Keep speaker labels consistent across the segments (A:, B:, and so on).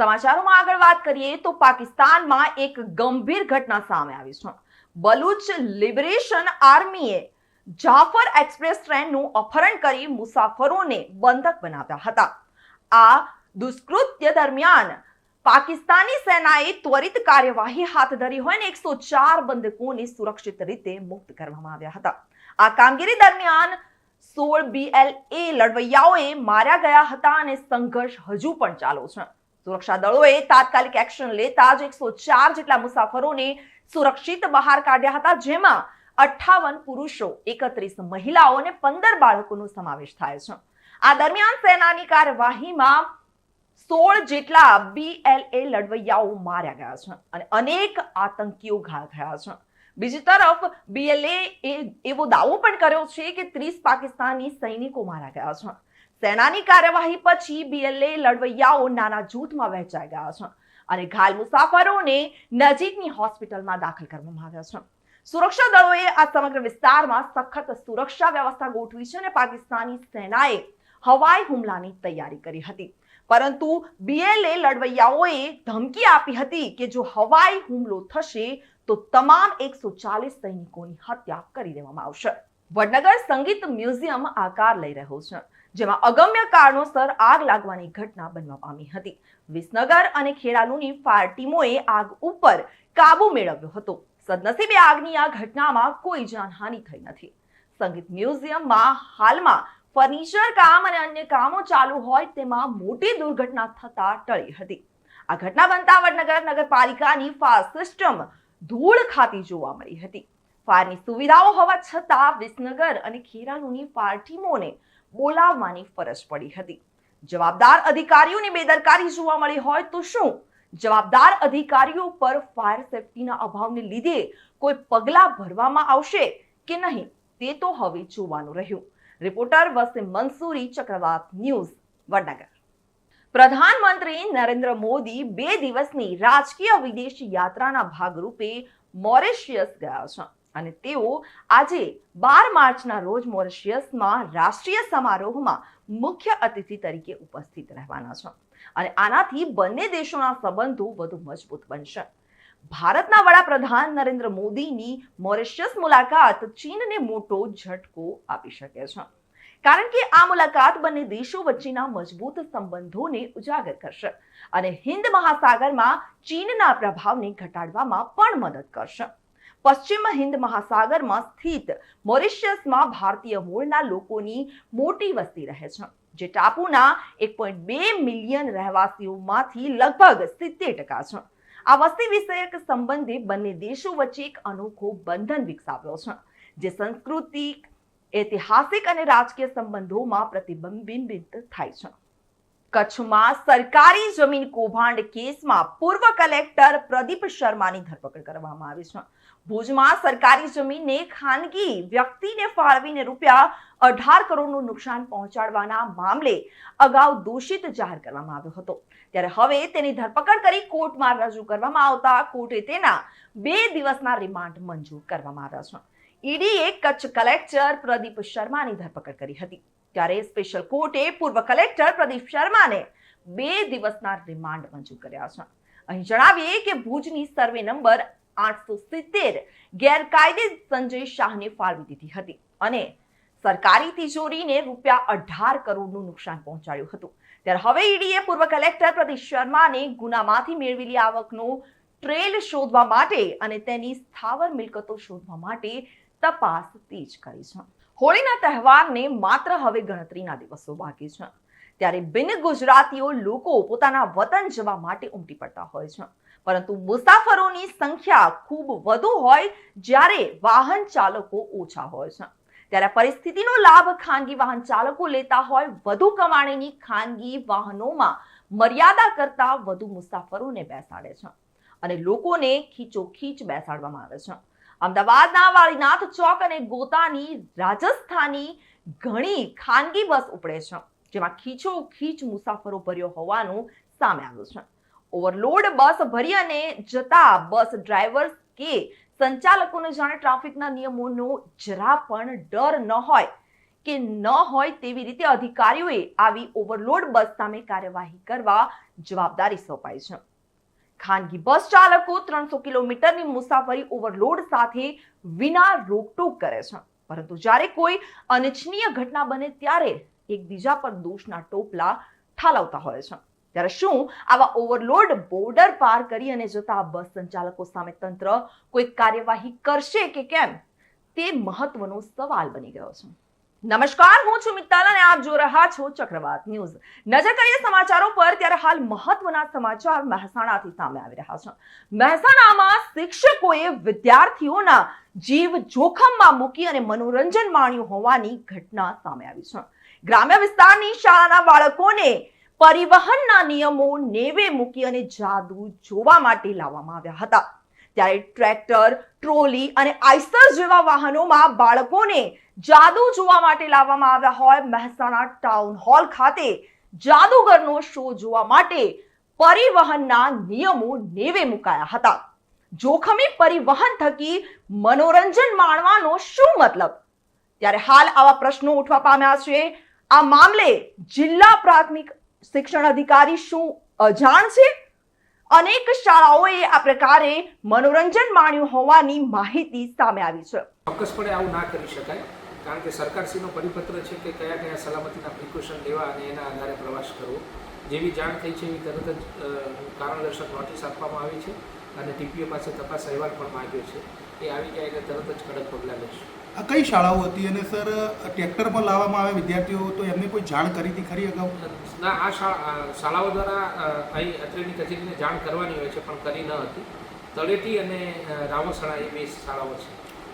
A: સમાચારોમાં આગળ વાત કરીએ તો પાકિસ્તાનમાં એક ગંભીર ઘટના સામે આવી છે. બલુચ લિબરેશન આર્મીએ જાફર એક્સપ્રેસ ટ્રેનનું અપહરણ કરી મુસાફરોને બંધક બનાવ્યા હતા. આ દુષ્કૃત્ય દરમિયાન પાકિસ્તાની સેનાએ ત્વરિત કાર્યવાહી હાથ ધરી હોય ને એકસો ચાર બંધકોને સુરક્ષિત રીતે મુક્ત કરવામાં આવ્યા હતા. આ કામગીરી દરમિયાન સોળ બીએલએ લડવૈયાઓએ માર્યા ગયા હતા અને સંઘર્ષ હજુ પણ ચાલુ છે. સુરક્ષા દળોએ તાત્કાલિક એક્શન લેતા જ એકસો ચાર જેટલા મુસાફરોને સુરક્ષિત બહાર કાઢ્યા હતા, જેમાં અઠ્ઠાવન પુરુષો, એકત્રીસ મહિલાઓ અને પંદર બાળકોનો સમાવેશ થાય છે. આ દરમિયાન સેનાની કાર્યવાહીમાં સોળ જેટલા બીએલએ લડવૈયાઓ માર્યા ગયા છે અને અનેક આતંકીઓ ઘાયલ થયા છે. બીજી તરફ બીએલએ એવો દાવો પણ કર્યો છે કે ત્રીસ પાકિસ્તાની સૈનિકો માર્યા ગયા છે. સેનાની કાર્યવાહી પછી બીએલએ લડવૈયાઓ નાના જૂથમાં વહેંચાઈ ગયા છે અને ઘાયલ મુસાફરોને નજીકની હોસ્પિટલમાં દાખલ કરવામાં આવ્યા છે. સુરક્ષા દળોએ આ સમગ્ર વિસ્તારમાં સખત સુરક્ષા વ્યવસ્થા ગોઠવી છે અને પાકિસ્તાની સેનાએ હવાઈ હુમલાની તૈયારી કરી હતી. પરંતુ બીએલએ લડવૈયાઓએ ધમકી આપી હતી કે જો હવાઈ હુમલો થશે તો તમામ એકસો ચાલીસ સૈનિકોની હત્યા કરી દેવામાં આવશે. વડનગર સંગીત મ્યુઝિયમ આકાર લઈ રહ્યો છે, જેમાં અગમ્ય કારણોસર આગ લાગવાની ઘટના બનવા પામી હતી. વિસનગર અને ખેરાલુની ફાયર ટીમોએ આગ ઉપર કાબુ મેળવ્યો હતો. સદનસીબે આગની આ ઘટનામાં કોઈ જાનહાનિ થઈ નથી. સંગીત મ્યુઝિયમમાં હાલમાં ફર્નિચર કામ અને અન્ય કામો ચાલુ હોય તેમાં મોટી દુર્ઘટના થતા ટળી હતી. આ ઘટના બનતા વડનગર નગરપાલિકાની ફાયર સિસ્ટમ ધૂળ ખાતી જોવા મળી હતી. ફાયરની સુવિધાઓ હોવા છતાં વિસનગર અને ખેરાલુની ફાયર ટીમોને બોલાવવાની ફરજ પડી હતી. જવાબદાર અધિકારીઓની બેદરકારી જોવા મળી હોય તો શું? જવાબદાર અધિકારીઓ પર ફાયર સેફટીના અભાવને લીધે કોઈ પગલાં ભરવામાં આવશે કે નહીં તે તો હવે જોવાનું રહ્યું. રિપોર્ટર વસીમ મંસૂરી, ચક્રવાત ન્યૂઝ, વડનગર. પ્રધાનમંત્રી નરેન્દ્ર મોદી બે દિવસની રાજકીય વિદેશ યાત્રાના ભાગરૂપે મોરેશિયસ ગયા છે. અને તેઓ આજે બાર માર્ચના રોજ મોરેશિયસમાં રાષ્ટ્રીય સમારોહમાં મુખ્ય અતિથિ તરીકે ઉપસ્થિત રહેવાના છે. અને આનાથી બંને દેશોના સંબંધો વધુ મજબૂત બનશે. ભારતના વડાપ્રધાન નરેન્દ્ર મોદીની મોરિશિયસ મુલાકાત ચીનને મોટો ઝટકો આપી શકે છે. કારણ કે આ મુલાકાત બંને દેશો વચ્ચેના મજબૂત સંબંધોને ઉજાગર કરશે અને હિન્દ મહાસાગરમાં ચીનના પ્રભાવને ઘટાડવામાં પણ મદદ કરશે. પશ્ચિમ હિન્દ મહાસાગરમાં સ્થિત મોરિશિયસમાં ભારતીય મૂળના લોકોની મોટી વસ્તી રહે છે, જે ટાપુના એક પોઈન્ટ બે મિલિયન રહેવાસીઓમાંથી લગભગ સિત્તેર ટકા છે. આ વસ્તી વિષયક સંબંધે બંને દેશો વચ્ચે એક અનોખો બંધન વિકસાવ્યો છે, જે સાંસ્કૃતિક, ઐતિહાસિક અને રાજકીય સંબંધોમાં પ્રતિબિંબિત થાય છે. કચ્છમાં સરકારી જમીન કૌભાંડ કેસમાં પૂર્વ કલેક્ટર પ્રદીપ શર્માની ધરપકડ કરવામાં આવી છે. ભુજમાં સરકારી જમીનને ખાનગી વ્યક્તિને ફાળવીને રૂપિયા અઢાર કરોડનું નુકસાન પહોંચાડવાના મામલે અગાઉ દોષિત જાહેર કરવામાં આવ્યો હતો. ત્યારે હવે તેની ધરપકડ કરી કોર્ટમાં રજૂ કરવામાં આવતા કોર્ટે તેના બે દિવસના રિમાન્ડ મંજૂર કરવામાં આવ્યા છે. ઈડીએ કચ્છ કલેક્ટર પ્રદીપ શર્માની ધરપકડ કરી હતી. ત્યારે સ્પેશિયલ કોર્ટે પૂર્વ કલેક્ટર પ્રદીપ શર્માને બે દિવસના રિમાન્ડ મંજૂર કર્યા છે. અહીં જણાવીએ કે ભુજની સર્વે નંબર આઠસો સિત્તેર ગેરકાયદે સંજય શાહને ફાળવી દીધી હતી અને સરકારી તિજોરીને રૂપિયા અઢાર કરોડનું નુકસાન પહોંચાડ્યું હતું. ત્યારે હવે ઈડીએ પૂર્વ કલેક્ટર પ્રદીપ શર્માને ગુનામાંથી મેળવેલી આવકનો ટ્રેલ શોધવા માટે અને તેની સ્થાવર મિલકતો શોધવા માટે તપાસ તેજ કરી છે. હોળીના તહેવારને માત્ર હવે ગણતરીના દિવસો બાકી છે. ત્યારે બિન ગુજરાતીઓ લોકો પોતાના વતન જવા માટે ઉમટી પડતા હોય છે. પરંતુ મુસાફરોની સંખ્યા ખૂબ વધુ હોય જ્યારે વાહન ચાલકો ઓછા હોય છે. ત્યારે પરિસ્થિતિનો લાભ ખાનગી વાહન ચાલકો લેતા હોય, વધુ કમાણીની ખાનગી વાહનોમાં મર્યાદા કરતા વધુ મુસાફરોને બેસાડે છે અને લોકોને ખીચોખીચ બેસાડવામાં આવે છે. અમદાવાદના વાળીનાથ ચોક અને ગોતાની રાજસ્થાની ઘણી ખાનગી બસ ઉપડે છે, જેમાં ખીચો ખીચ મુસાફરો ભર્યો હોવાનું સામે આવ્યું છે. ઓવરલોડ બસ ભરી અને જતા બસ ડ્રાઈવર્સ કે સંચાલકોને જાણે ટ્રાફિકના નિયમોનો જરા પણ ડર ન હોય કે ન હોય તેવી રીતે અધિકારીઓએ આવી ઓવરલોડ બસ સામે કાર્યવાહી કરવા જવાબદારી સોંપાઈ છે. ખાનગી બસ ચાલકો ત્રણસો કિલોમીટરની મુસાફરી ઓવરલોડ સાથે વિના રોકટોક કરે છે. પરંતુ જ્યારે કોઈ અનિચ્છનીય ઘટના બને ત્યારે એકબીજા પર દોષના ટોપલા ઠાલવતા હોય છે. ત્યારે શું? આવા ઓવરલોડ બોર્ડર પાર કરી અને જતા બસ સંચાલકો સામે તંત્ર કોઈ કાર્યવાહી કરશે કે કેમ? તે મહત્વનો સવાલ બની ગયો છે. નમસ્કાર, હું છું મિત્તાલ અને આપ જો રહ્યા છો ચક્રવાત ન્યૂઝ. નજર કરીએ સમાચારો પર, ત્યારે હાલ મહત્વના સમાચાર મહેસાણાથી સામે આવી રહ્યા છે. મહેસાણામાં શિક્ષકોએ વિદ્યાર્થીઓના જીવ જોખમમાં મૂકી અને મનોરંજન માણ્યું હોવાની ઘટના સામે આવી છે. ગ્રામ્ય વિસ્તારની શાળાના બાળકોને પરિવહનના નિયમો નેવે મૂકી અને જાદુ જોવા માટે લાવવામાં આવ્યા હતા. ત્યારે ટ્રેક્ટર, ટ્રોલી અને આઈસર જેવા વાહનોમાં બાળકોને જાદુ જોવા માટે લાવવામાં આવ્યા હોય. મહેસાણા ટાઉન હોલ ખાતે જાદુગરનો શો જોવા માટે પરિવહનના નિયમો નેવે મુકાયા હતા. જોખમી પરિવહન થકી મનોરંજન માણવાનો શું મતલબ? ત્યારે હાલ આવા પ્રશ્નો ઉઠવા પામ્યા છે. આ મામલે જિલ્લા પ્રાથમિક શિક્ષણ અધિકારી શું અજાણ છે? અનેક શાળાઓએ આ પ્રકારે મનોરંજન માણ્યું હોવાની માહિતી સામે આવી છે.
B: ચોક્કસપણે આવું ના કરી શકાય, કારણ કે સરકારશ્રીનો પરિપત્ર છે કે કયા કયા સલામતીના પ્રિકોશન લેવા અને એના આધારે પ્રવાસ કરવો. જેવી જાણ થઈ છે એવી તરત જ કારણદર્શક નોટિસ આપવામાં આવી છે અને ટીપીઓ પાસે તપાસ અહેવાલ પણ માંગ્યો છે. એ આવી જાય એટલે તરત જ કડક પગલાં લઈશું
C: આ કઈ શાળાઓ હતી અને સર ટ્રેક્ટર પર લાવવામાં આવે વિદ્યાર્થીઓ તો એમને કોઈ જાણ કરી હતી ખરી અગાઉ?
B: ના આ શાળા શાળાઓ દ્વારા અહીં અત્રેની કચેરીને જાણ કરવાની હોય છે પણ કરી ન હતી. તળેટી અને અ, રાવોસણા એ બે શાળાઓ છે.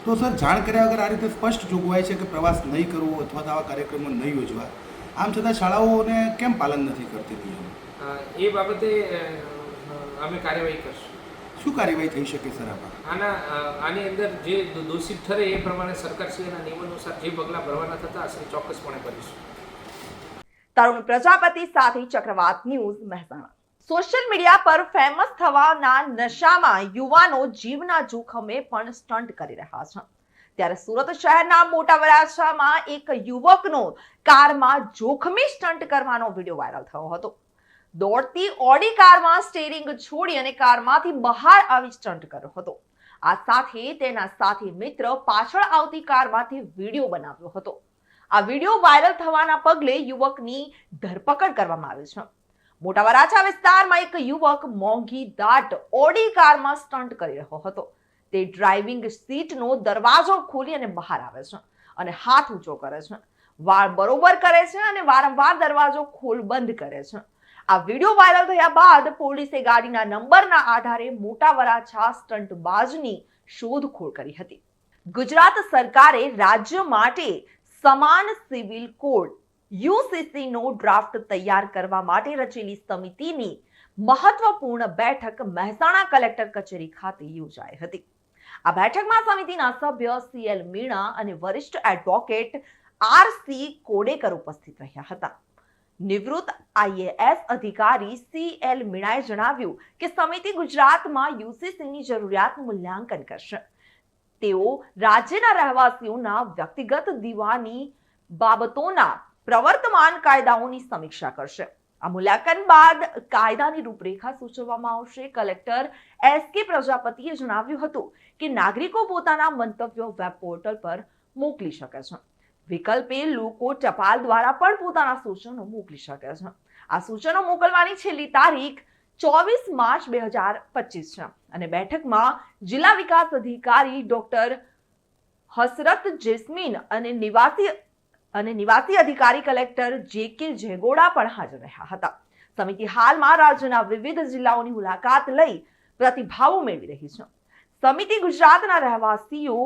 C: તો સર જાણ કર્યા વગર આ રીતે સ્પષ્ટ જોગવાઈ છે કે પ્રવાસ નહીં કરવો અથવા તો આવા કાર્યક્રમો નહીં યોજવા? આમ છતાં શાળાઓને કેમ પાલન નથી કરતી
B: એ બાબતે અમે કાર્યવાહી કરશું.
C: શું કાર્યવાહી થઈ શકે સર
B: આના આની અંદર જે દોષિત ઠરે એ પ્રમાણે સરકારશ્રીના નિયમ અનુસાર જે પગલાં ભરવાના થતા હશે ચોક્કસપણે કરીશું
A: તરુણ પ્રજાપતિ સાથે Chakravat news Mehsana. Social media પર ફેમસ થવાના નશામાં યુવાનો જીવના જોખમે પણ સ્ટન્ટ કરી રહ્યા છે. ત્યારે સુરત શહેરના મોટા વરાછામાં એક યુવકનો કારમાં જોખમી સ્ટન્ટ કરવાનો વીડિયો વાયરલ થયો હતો. દોડતી ઓડી કારમાં સ્ટેરિંગ છોડી અને કારમાંથી બહાર આવી સ્ટન્ટ કર્યો હતો. આ સાથે તેના સાથી મિત્ર પાછળ આવતી કારમાંથી વીડિયો બનાવ્યો હતો. આ વીડિયો વાયરલ થવાના પગલે યુવકની ધરપકડ કરવામાં આવી છે. મોટા વરાછા વિસ્તારમાં એક યુવક મોંઘી દાટ ઓડી કારમાં સ્ટન્ટ કરી રહ્યો હતો. તે ડ્રાઇવિંગ સીટનો દરવાજો ખોલી અને બહાર આવે છે અને હાથ ઊંચો કરે છે. વાળ બરોબર કરે છે અને વારંવાર દરવાજો ખોલ બંધ કરે છે. આ વીડિયો વાયરલ થયા બાદ પોલીસે ગાડીના નંબરના આધારે મોટા વરાછા સ્ટંટબાજની શોધખોળ કરી હતી. ગુજરાત સરકારે રાજ્ય માટે સમાન સિવિલ કોડ યુસીસી નો ડ્રાફ્ટ તૈયાર કરવા માટે રચેલી સમિતિની મહત્વપૂર્ણ બેઠક મહેસાણા કલેક્ટર કચેરી ખાતે યોજાઈ હતી. આ બેઠકમાં સમિતિના સભ્ય સીએલ મીણા અને વરિષ્ઠ એડવોકેટ આર સી કોડેકર ઉપસ્થિત રહ્યા હતા. નિવૃત્ત આઈએએસ અધિકારી સી એલ મીણાએ જણાવ્યું કે સમિતિ ગુજરાતમાં યુસીસીની જરૂરિયાતનું મૂલ્યાંકન કરશે. તેઓ રાજ્યના રહેવાસીઓના વ્યક્તિગત દીવાની બાબતોના પ્રવર્તમાન કાયદાઓની સમીક્ષા કરશે. આ મૂલ્યાંકન બાદ કાયદાની રૂપરેખા સૂચવવામાં આવશે. કલેક્ટર એસ કે પ્રજાપતિએ જણાવ્યું હતું કે નાગરિકો પોતાના મંતવ્યો વેબ પોર્ટલ પર મોકલી શકે છે. વિકલ્પે લોકો ટપાલ દ્વારા પણ પોતાના સૂચનો મોકલી શકે છે. આ સૂચનો મોકલવાની છેલ્લી તારીખ ચોવીસ માર્ચ બે હજાર પચીસ છે. અને બેઠકમાં જિલ્લા વિકાસ અધિકારી ડોક્ટર હસરત જેસ્મીન અને નિવાસી અને નિવાસી અધિકારી કલેક્ટર જે કે જેગોડા પણ હાજર રહ્યા હતા. સમિતિ હાલમાં રાજ્યના વિવિધ જિલ્લાઓની મુલાકાત લઈ પ્રતિભાવો મેળવી રહી છે. સમિતિ ગુજરાતના રહેવાસીઓ,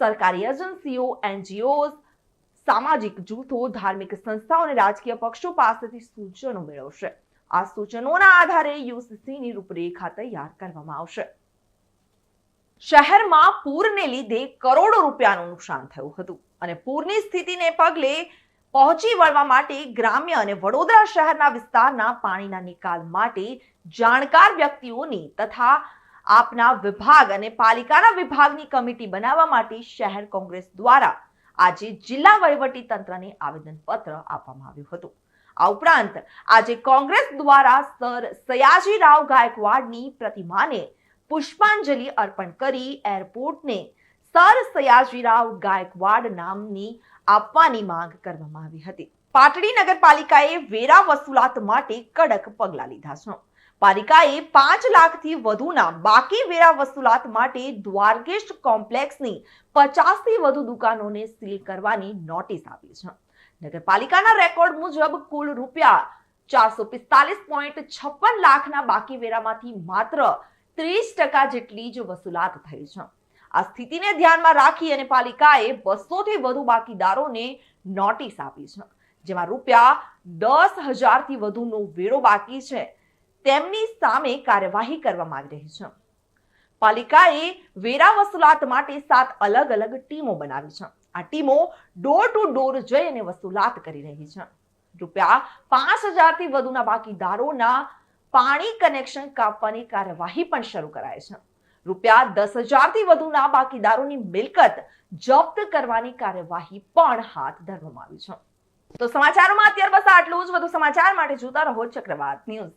A: સરકારી એજન્સીઓ એનજીઓ સામાજિક જૂથો, ધાર્મિક સંસ્થાઓ અને રાજકીય પક્ષો પાસેથી સૂચનો મેળવશે. આ સૂચનોના આધારે યુસીસીની રૂપરેખા તૈયાર કરવામાં આવશે. શહેરમાં પૂરને લીધે કરોડો રૂપિયાનું નુકસાન થયું હતું અને પૂરની સ્થિતિને પગલે પહોંચી વળવા માટે ગ્રામ્ય અને વડોદરા શહેરના વિસ્તારના પાણીના નિકાલ માટે જાણકાર વ્યક્તિઓની તથા આપના વિભાગ અને પાલિકાના વિભાગની કમિટી બનાવવા માટે શહેર કોંગ્રેસ દ્વારા આજે જિલ્લા વહીવટી તંત્રને આવેદનપત્ર આપવામાં આવ્યું હતું. આ ઉપરાંત આજે કોંગ્રેસ દ્વારા સર સયાજીરાવ ગાયકવાડની પ્રતિમાને પુષ્પાંજલિ અર્પણ કરી એરપોર્ટને સર સયાજીરાવ ગાયકવાડ નામની આપવાની માંગ કરવામાં આવી હતી. પાટડી નગરપાલિકાએ વેરા વસૂલાત માટે કડક પગલાં લીધા છે. પાલિકાએ પાંચ લાખથી વધુના બાકી વેરા વસૂલાત માટે દ્વારકેશ કોમ્પ્લેક્સની પચાસથી વધુ દુકાનોને સીલ કરવાની નોટિસ આપી છે. નગરપાલિકાના રેકોર્ડ મુજબ કુલ રૂપિયા ચારસો પિસ્તાલીસ પોઈન્ટ છપ્પન લાખના બાકી વેરામાંથી માત્ર ત્રીસ ટકા જેટલી જ વસૂલાત થઈ છે. આ સ્થિતિને ધ્યાનમાં રાખી અને પાલિકાએ બસોથી વધુ બાકીદારોને નોટિસ આપી છે. જેમાં રૂપિયા દસ હજારથી વધુનો વેરો બાકી છે. તેમની સામે કાર્યવાહી કરવામાં આવી રહી છે. પાલિકાએ વેરા વસૂલાત માટે સાત અલગ અલગ ટીમો બનાવી છે. આ ટીમો ડોર ટુ ડોર જઈ અને વસૂલાત કરી રહી છે. રૂપિયા પાંચ હજારથી વધુના બાકીદારોના પાણી કનેક્શન કાપવાની કાર્યવાહી પણ શરૂ કરાય છે. રૂપિયા દસ હજારથી વધુના બાકીદારોની મિલકત જપ્ત કરવાની કાર્યવાહી પણ હાથ ધરવામાં આવી છે. તો સમાચારોમાં અત્યાર બસ આટલું જ. વધુ સમાચાર માટે જોતા રહો ચક્રવાત ન્યૂઝ.